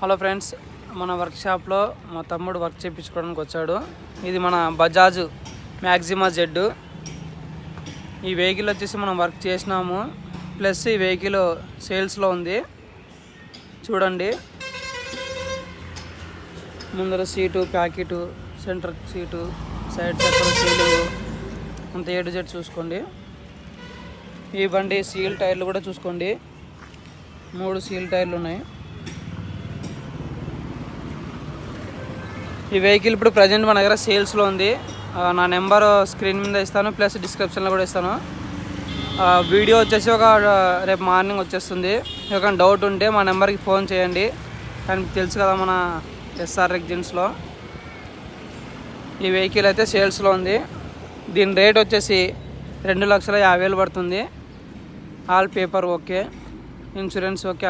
Hello friends మన వర్క్షాప్లో మా తమ్ముడు వర్క్ చేయించుకోవడానికి వచ్చాడు. ఇది మన బజాజ్ మ్యాక్సిమా జెడ్ ఈ వెహికల్ వచ్చేసి మనం వర్క్ చేసినాము. ప్లస్ ఈ వెహికల్ సేల్స్లో ఉంది. చూడండి. ముందర seat packet centre seat side centre seal అంత ఏడు జెడ్ చూసుకోండి. ఈ బండి సీల్ టైర్లు కూడా చూసుకోండి. మూడు సీల్ టైర్లు ఉన్నాయి. ఈ వెహికల్ ఇప్పుడు ప్రజెంట్ మన దగ్గర సేల్స్లో ఉంది. నా నెంబర్ స్క్రీన్ మీద ఇస్తాను ప్లస్ డిస్క్రిప్షన్లో కూడా ఇస్తాను. వీడియో వచ్చేసి ఒక రేపు మార్నింగ్ వచ్చేస్తుంది. ఒక డౌట్ ఉంటే మా నెంబర్కి ఫోన్ చేయండి. కానీ తెలుసు కదా మన ఎస్ఆర్ ఎగ్జిన్స్లో ఈ వెహికల్ అయితే సేల్స్లో ఉంది. దీని రేట్ వచ్చేసి రెండు లక్షల యాభై వేలు పడుతుంది. All paper okay insurance okay